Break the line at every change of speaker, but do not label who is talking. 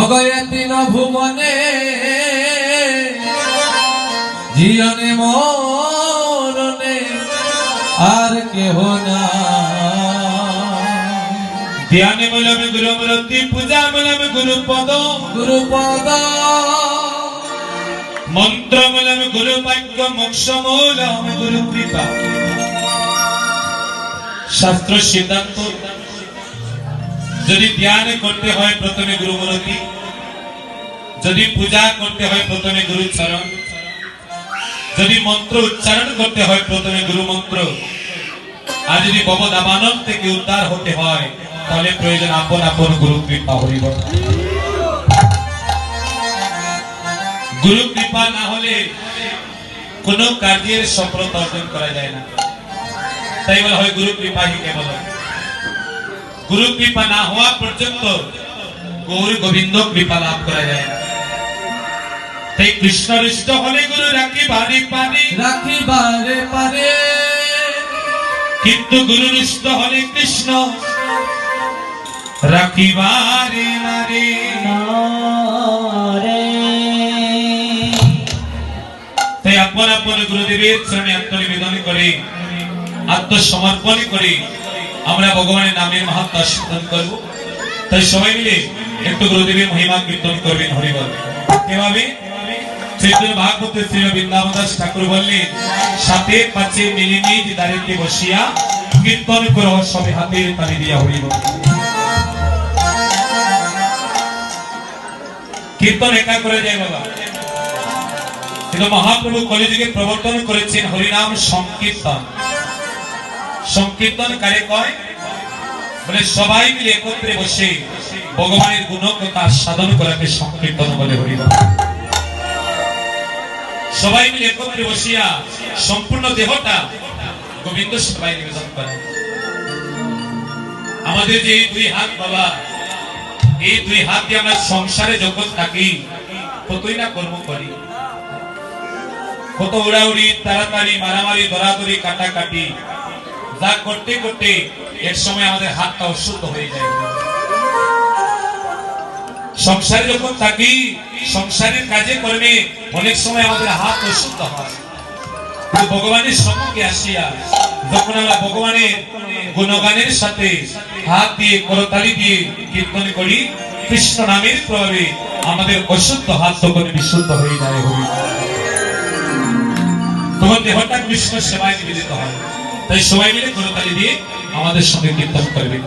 অগয়াতি ভুবনে। জিয়নে মরণে আর কেহ না
ধ্যানে বলবে গুরু মূর্তি পূজা বলবে গুরু পদ
গুরুপদ।
মন্ত্র বলবে গুরু বাক্য মোক্ষ মূলবে গুরু কৃপা শাস্ত্র সিদ্ধান্ত যদি ধ্যান করতে হয় প্রথমে গুরু মূর্তি যদি পূজা করতে হয় প্রথমে গুরু চরণ যদি মন্ত্র উচ্চারণ করতে হয় প্রথমে গুরু মন্ত্র। আর যদি ভবদাবানন থেকে উদ্ধার হতে হয়, তাহলে প্রয়োজন আপন আপন গুরু কৃপা হরিব গুরু কৃপা না হলে কোন কার্যের সফলতা অর্জন করা যায় না। তাই বলা হয় গুরু কৃপা হি কেবল গুরু কৃপা না হওয়া পর্যন্ত গৌর গোবিন্দ কৃপা লাভ করা যায়। না তাই কৃষ্ণ হৃষ্ট হলে গুরু রাখি বাড়ি পানি
রাখিবারে পারে।
কিন্তু গুরু হৃষ্ট হলে কৃষ্ণ রাখিবারে নারে তাই আপন আপন গুরুদেবের চরণে আত্মনিবেদন করে আত্মসমর্পণ করে আমরা ভগবানের নামের মাহাত্ম আস্বাদন করব। তাই সবাই মিলে একটু গুরুদেবের মহিমা কীর্তন করবেন হরিবল এভাবে মহাপ্রভু কলিযুগে প্রবর্তন করেছেন হরিনাম সংকীর্তন। সংকীর্তন কারে কয়? বলে, সবাই মিলে একত্রে বসে ভগবানের গুণকতা সাধন করাকে সংকীর্তন বলে হরিনাম সবাই মিলে একত্রে বসিয়া সম্পূর্ণ দেহটা গোবিন্দ সবাই নিবেদন করে। আমাদের যে দুই হাত বাবা, এই দুই হাত দিয়ে আমরা সংসারে যখন থাকি, কতই না কর্ম করি। কত উড়াউড়ি, তাড়াতাড়ি, মারামারি, দরাদরি, কাটাকাটি যা করতে করতে এর সময় আমাদের হাতটা অশুদ্ধ হয়ে যায়। সংসারে যখন থাকি, সংসারের কাজে কর্মে অনেক সময় আমাদের হাত অশুদ্ধ হয়। ভগবানের সম্মুখে আসিয়া যখন আমরা ভগবানের গুণগানের সাথে হাত দিয়ে, করতালি দিয়ে কীর্তন করি, কৃষ্ণ নামের প্রভাবে আমাদের অশুদ্ধ হাত তখন বিশুদ্ধ হয়ে যায়। তখন দেহটা কৃষ্ণ সেবায় নিবেদিত হয়। তাই সবাই মিলে করতালি দিয়ে আমাদের সঙ্গে কীর্তন করবে